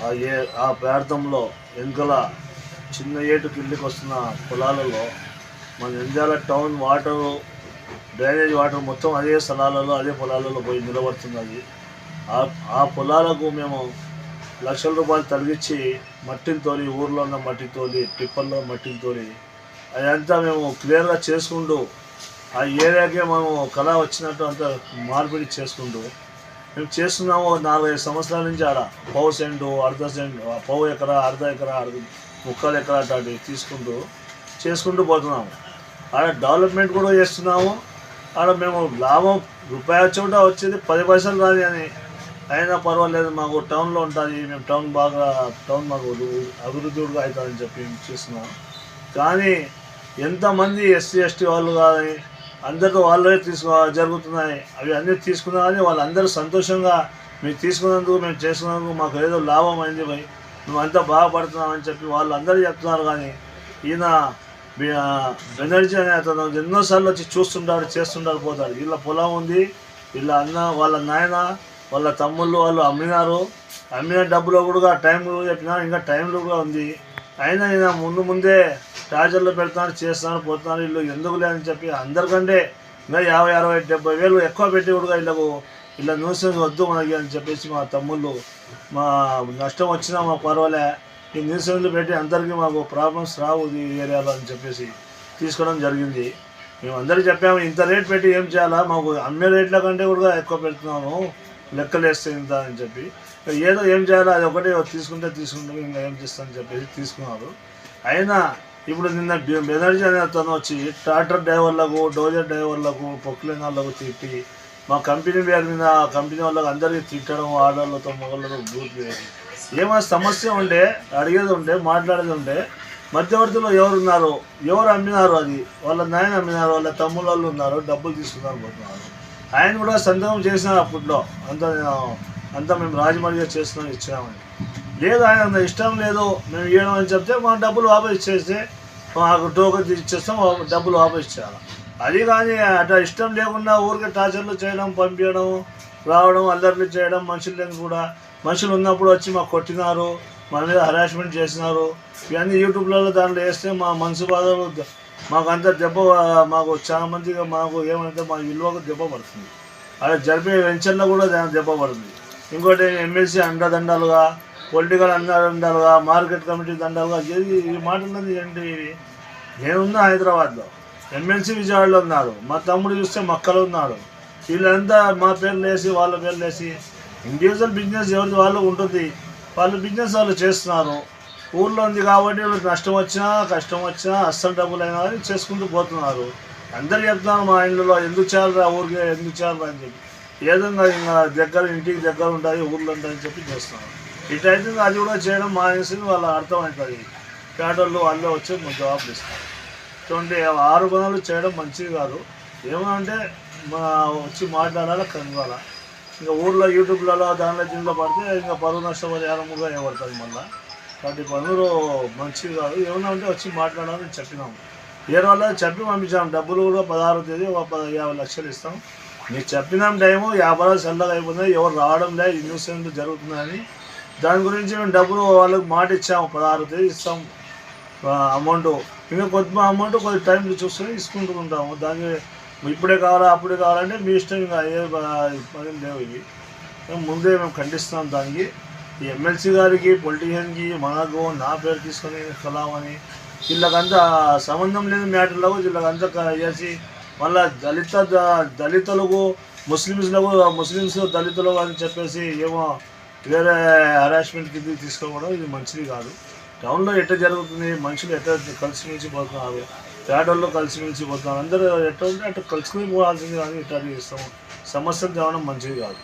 ఆ ఏ ఆ ప్రాంతంలో వెనుకల చిన్న ఏటు కిందకి వస్తున్న పొలాలలో మన Nandyal town water drainage water మొత్తం అదే స్థలాలలో అదే పొలాలలో పోయి నిలబడుతున్నది. ఆ ఆ పొలాలకు మేము లక్షల రూపాయలు తొలగించి మట్టిని తోలి ఊర్లో ఉన్న మట్టి తోలి టిప్పర్లో మట్టిని తోలి అదంతా మేము క్లియర్గా చేసుకుంటూ ఆ ఏరియాకే మేము కళ వచ్చినట్టు అంతా మార్పిడి చేసుకుంటూ మేము చేస్తున్నాము నాలుగైదు సంవత్సరాల నుంచి ఆడ. పావు సెంటు అర్ధ సెంటు పావు ఎకరా అర్ధ ఎకరా అర్ధ ముక్కలు ఎకరా అట్లాంటివి తీసుకుంటూ చేసుకుంటూ పోతున్నాము. ఆడ డెవలప్మెంట్ కూడా చేస్తున్నాము. ఆడ మేము లాభం రూపాయి చోట వచ్చేది పది పైసలు రాదు అని అయినా పర్వాలేదు మాకు టౌన్లో ఉంటుంది మేము టౌన్ బాగా టౌన్ మాకు అభివృద్ధి కూడా అవుతుందని చెప్పి మేము చేస్తున్నాం కానీ ఎంతమంది ఎస్సీ ఎస్టీ వాళ్ళు కానీ అందరితో వాళ్ళే తీసుకో జరుగుతున్నాయి. అవి అన్నీ తీసుకున్నా కానీ వాళ్ళందరూ సంతోషంగా మేము తీసుకున్నందుకు మేము చేసుకున్నందుకు మాకు ఏదో లాభం అయింది భయ్. మేము అంతా బాగుపడుతున్నామని చెప్పి వాళ్ళు అందరూ చెప్తున్నారు కానీ ఈయన బెనర్జీ అనే అతను ఎన్నోసార్లు వచ్చి చూస్తుంటాడు చేస్తుంటారు పోతాడు వీళ్ళ పొలం ఉంది వీళ్ళ అన్న వాళ్ళ నాయన వాళ్ళ తమ్ముళ్ళు వాళ్ళు అమ్మినారు. అమ్మిన డబ్బులో కూడా టైం చెప్పినారు ఇంకా టైంలో కూడా ఉంది. అయినా ఈయన ముందు ముందే టార్చర్లో పెడతాను చేస్తాను పోతాను వీళ్ళు ఎందుకు లేదని చెప్పి అందరికంటే ఇంకా యాభై అరవై డెబ్బై వేలు ఎక్కువ పెట్టి కూడా వీళ్ళకు ఇలా న్యూసెన్స్ వద్దు మనకి అని చెప్పేసి మా తమ్ముళ్ళు. మా నష్టం వచ్చినా మా పర్వాలే. ఈ న్యూసెన్స్ పెట్టి అందరికీ మాకు ప్రాబ్లమ్స్ రావు ఈ ఏరియాలో అని చెప్పేసి తీసుకోవడం జరిగింది. మేము అందరికీ చెప్పాము ఇంత రేట్ పెట్టి ఏం చేయాలా? మాకు అమ్మే రేట్ల కంటే కూడా ఎక్కువ పెడుతున్నాము. లెక్కలు వేస్తే ఇంత అని చెప్పి. ఏదో ఏం చేయాలో? అది ఒకటే తీసుకుంటే తీసుకుంటాం ఇంకా ఏం చేస్తామని చెప్పేసి తీసుకున్నారు. అయినా ఇప్పుడు నిన్న బె- బెనర్జీ అనే అతను వచ్చి ట్రాక్టర్ డ్రైవర్లకు డోజర్ డ్రైవర్లకు పొక్లైన్ వాళ్ళకు తిట్టి మా కంపెనీ పేరు మీద ఆ కంపెనీ వాళ్ళకి అందరికీ తిట్టడం ఆర్డర్లతో మగళ్ళతో బూత్ వేసి ఏమైనా సమస్య ఉంటే అడిగేది ఉంటే మాట్లాడేది ఉంటే మధ్యవర్తిలో ఎవరున్నారు? ఎవరు అమ్మినారు అది? వాళ్ళ నాయన అమ్మినారు వాళ్ళ తమ్ముళ్ళు వాళ్ళు ఉన్నారు డబ్బులు తీసుకున్నారు పోతున్నారు ఆయన కూడా సంతకం చేసినారు అప్పట్లో అంత అంతా మేము రాజమౌళిగా చేస్తున్నాం ఇచ్చామని. లేదు ఆయన అంత ఇష్టం లేదు మేము ఇవ్వడం అని చెప్తే మనం డబ్బులు వాపస్ చేస్తే మాకు టోకెన్ ఇచ్చేస్తాం డబ్బులు వాపస్ చేయాలి అది కానీ అట్లా ఇష్టం లేకుండా ఊరికే టార్చర్లు చేయడం పంపించడం రావడం అల్లర్లు చేయడం మనుషులను కూడా మనుషులు ఉన్నప్పుడు వచ్చి మాకు కొట్టినారు మన మీద హరాస్మెంట్ చేసినారు. ఇవన్నీ యూట్యూబ్లలో దాంట్లో వేస్తే మా మనసు బాధలు ద- మాకు అంత దెబ్బ మాకు చాలా మందిగా మాకు ఏమంటే మా విలువకు దెబ్బ పడుతుంది. అలా జరిపే వెంచర్లో కూడా దెబ్బ పడుతుంది. ఇంకోటి ఎమ్మెల్సీ అండదండాలుగా పొలిటికల్ అండదండాలుగా మార్కెట్ కమిటీ దండలుగా ఏది ఈ మాట ఉన్నది ఏంటి? ఇది నేనున్నా హైదరాబాద్లో? ఎమ్మెల్సీ విజయవాడలో ఉన్నారు. మా తమ్ముడు చూస్తే మక్కలో ఉన్నాడు. వీళ్ళంతా మా పేర్లు వేసి వాళ్ళ పేర్లు వేసి ఇండివిజువల్ బిజినెస్ ఎవరిది వాళ్ళు ఉంటుంది. వాళ్ళు బిజినెస్ వాళ్ళు చేస్తున్నారు. ఊర్లో ఉంది కాబట్టి వీళ్ళకి నష్టం వచ్చినా కష్టం వచ్చినా అస్సలు డబ్బులు అయినా కానీ చేసుకుంటూ పోతున్నారు. అందరు చెప్తున్నారు మా ఇంట్లో ఎందుకు చేయాలరా ఊరికే ఎందుకు చేయాలరా అని చెప్పి. ఏదన్నా ఇంకా దగ్గర ఇంటికి దగ్గర ఉంటాయి ఊర్లో ఉంటాయని చెప్పి చేస్తున్నారు. ఇటైతే అది కూడా చేయడం మానేసి వాళ్ళ అర్థమవుతుంది పేటోళ్ళు వాళ్ళే వచ్చి మాకు జవాబులు ఇస్తారు. చూడండి ఆరు పనులు చేయడం మంచిది కాదు. ఏమంటే మా వచ్చి మాట్లాడాలి కనుగోాల ఇంకా ఊర్లో యూట్యూబ్లలో దానిలో దీనిలో పడితే ఇంకా పరువు నష్టపరిహారముగా ఏమడుతుంది మళ్ళీ. కాబట్టి పనులు మంచిది కాదు. ఏమన్నా ఉంటే వచ్చి మాట్లాడాలని చెప్పినాము. వేరే వాళ్ళ చెప్పి పంపించాం. డబ్బులు కూడా పదహారు తేదీ ఒక పద యాభై లక్షలు ఇస్తాం. మీకు చెప్పినాం టైము వ్యాపారాలు చల్లగా అయిపోతుంది ఎవరు రావడం లేదు. ఈ న్యూస్ జరుగుతుందని దాని గురించి మేము డబ్బులు వాళ్ళకి మాట ఇచ్చాము పదహారు తేదీ ఇస్తాం అమౌంట్ ఇంకా కొద్దిగా అమౌంట్ కొద్ది టైం చూసుకొని తీసుకుంటూ ఉంటాము. దానికి ఇప్పుడే కావాలా అప్పుడే కావాలంటే మీ ఇష్టం ఇంకా ఏ పని లేవు ఇవి. మేము ముందే మేము ఖండిస్తున్నాం దానికి. ఈ ఎమ్మెల్సీ గారికి పొలిటీషియన్కి మనకు నా పేరు తీసుకొని కలామని వీళ్ళకంతా సంబంధం లేని మ్యాటర్లకు వీళ్ళకంతా చేసి మళ్ళీ దళిత దళితులకు ముస్లిమ్స్లకు ముస్లిమ్స్ దళితులు అని చెప్పేసి ఏమో వేరే హరాస్మెంట్ కింద తీసుకోవడం ఇది మంచిది కాదు. టౌన్లో ఎట్ట జరుగుతుంది? మనుషులు ఎట్ట కలిసిమెలిసి పోతున్నారు? పేడల్లో కలిసిమెలిసి పోతున్నారు? అందరూ ఎట్ట ఉంటే అట్లా కలుసుకుని పోవాల్సింది కానీ ఇట్లా చేస్తాము. సమస్యలు తేవడం మంచిది కాదు.